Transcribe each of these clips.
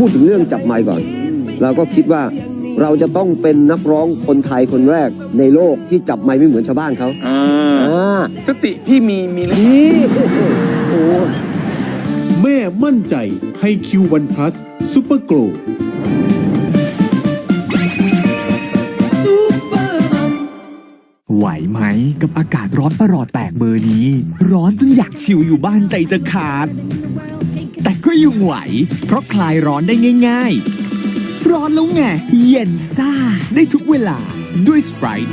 พูดถึงเรื่องจับไมค์ก่อน เราก็คิดว่าเราจะต้องเป็นนักร้องคนไทยคนแรกในโลกที่จับไมค์ไม่เหมือนชาวบ้านเขาอ่าอ่าสติพี่มีมีเลยนี่โอ้แม่มั่นใจให้คิววันพลัสซูเปอร์โกลไหวไหมกับอากาศร้อนประหลอดแตกเบอร์นี้ ร้อนจนอยากชิวอยู่บ้านใจจะขาดแต่ ก็ยังไหว เพราะคลายร้อนได้ง่าย ๆ ร้อนแล้วไง เย็นซ่า ได้ทุกเวลาด้วยส p ร i t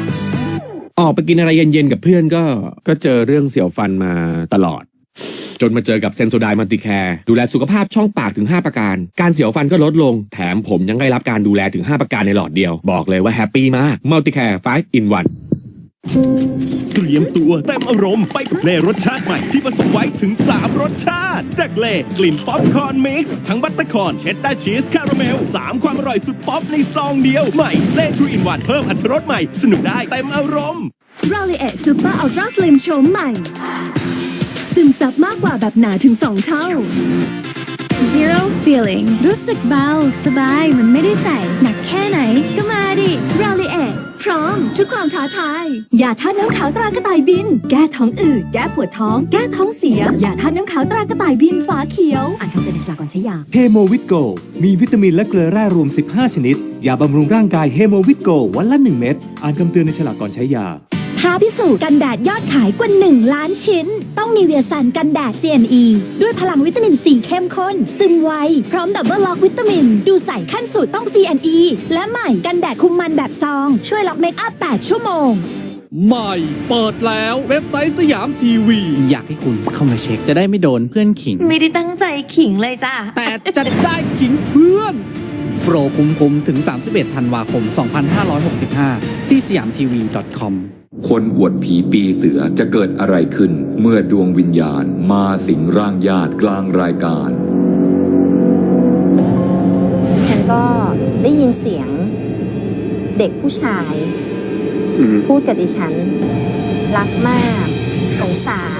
ออกไปกินอะไรเย็นๆกับเพื่อนก็ ก็เจอเรื่องเสียวฟันมาตลอด จนมาเจอกับเซนโซไดมัลติแคร์ดูแลสุขภาพช่องปากถึง 5 ประการ การเสียวฟันก็ลดลง แถมผมยังได้รับการดูแลถึง 5 ประการในหลอดเดียว บอกเลยว่าแฮปปี้มากมัลติแคร์5 in 1 เตรียมตัวเต็มอารมณ์ไปกับเล่รสชาติใหม่ที่ผสมไว้ถึง 3 รสชาติ จากเล่กลิ่นป๊อปคอร์นมิกซ์ทั้งบัตเตอร์คอนเชดดาร์ชีสคาราเมล 3 ความอร่อยสุดป๊อปในซองเดียวใหม่เล่ทรูอินวันเพิ่มอรรถรสใหม่ สนุกได้เต็มอารมณ์ r a l เอซูเปอร์อัลตร้าสลิมโฉมใหม่ ซึมซับมากกว่าแบบหนาถึง 2 เท่า feeling รู้สึกเบา สบายมันไม่ได้ใส่ หนักแค่ไหน ก็มาดิ r a l เอพร้อม ทุกความท้าทายยาท่าตุน้ำขาวตรากระต่ายบิน แก้ท้องอืดแก้ปวดท้อง แก้ท้องเสียยาท่าตุน้ำขาวตรากระต่ายบินฝาเขียว อ่านคำเตือนในฉลากก่อนใช้ยาเฮโมวิตโกมีวิตามินและเกลือแร่รวม 15 ชนิดยาบำรุงร่างกายเฮโมวิตโกวันละ 1 เม็ดอ่านคำเตือนในฉลากก่อนใช้ยา ท้าพิสูจน์กันแดดยอดขายกว่า 1 ล้านชิ้น ต้องมีเวียซันกันแดด CNE ด้วยพลังวิตามินซีเข้มข้น ซึมไว พร้อมดับเบิลล็อกวิตามิน ดูใส่ขั้นสูตรต้อง CNE และใหม่กันแดดคุมมันแบบซอง ช่วยล็อกเมคอัพ 8 ชั่วโมงใหม่เปิดแล้วเว็บไซต์สยามทีวี อยากให้คุณเข้ามาเช็คจะได้ไม่โดนเพื่อนขิง ไม่ได้ตั้งใจขิงเลยจ้ะแต่จะได้ขิงเพื่อน โปรคุ้มๆ ถึง 31 ธันวาคม 2565 ที่สยามทีวี .com คนอวดผีปีเสือจะเกิดอะไรขึ้น เมื่อดวงวิญญาณมาสิงร่างญาติกลางรายการ ฉันก็ได้ยินเสียงเด็กผู้ชาย พูดกับดิฉัน รักมากสงสาร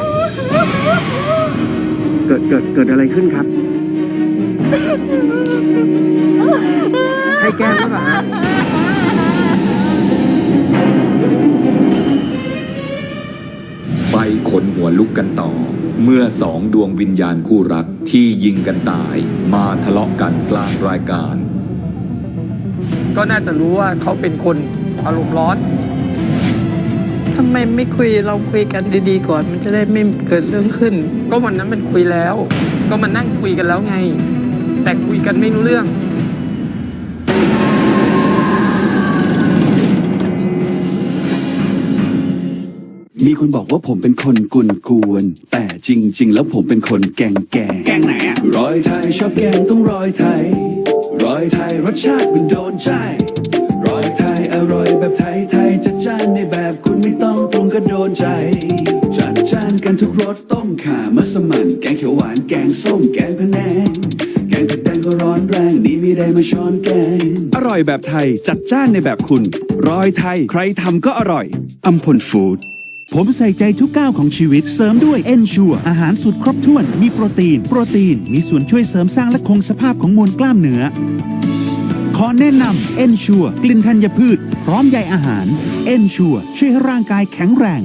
เกิดเกิดเกิดอะไรขึ้นครับ ล่าฮะไปขนหัวลุกกันต่อ เมื่อสองดวงวิญญาณคู่รักที่ยิงกันตาย มาทะเลาะกันกลางรายการ ก็น่าจะรู้ว่าเขาเป็นคนอารมณ์ร้อน ทำไมไม่คุยเราคุยกันดีๆก่อน มันจะได้ไม่เกิดเรื่องขึ้น ก็วันนั้นมันคุยแล้ว ก็มานั่งคุยกันแล้วไง แต่คุยกันไม่รู้เรื่อง มีคนบอกว่าผมเป็นคนกุนกวน แต่จริง ๆ แล้วผมเป็นคนแกงแกงแกงไหนอะรอยไทยชอบแกงต้องรอยไทย รอยไทยรสชาติมันโดนใจ รอยไทยอร่อยแบบไทยไทยจัดจ้านในแบบคุณไม่ต้องปรุงก็โดนใจ จัดจ้านกันทุกรสต้มข่ามัสมั่นแกงเขียวหวานแกงส้มแกงพะแนงแกงเผ็ดแดงก็ร้อนแรงนี่ไม่ได้มาช้อนแกง อร่อยแบบไทยจัดจ้านในแบบคุณ รอยไทยใครทำก็อร่อยอัมพลฟู้ด ผมใส่ใจทุกก้าวของชีวิต เสริมด้วยเอนชัวอาหารสูตรครบถ้วน มีโปรตีน โปรตีน มีส่วนช่วยเสริมสร้างและคงสภาพของมวลกล้ามเนื้อ ขอแนะนำเอนชัวกลิ่นธัญพืช พร้อมใยอาหารเอนชัวช่วยให้ร่างกายแข็งแรง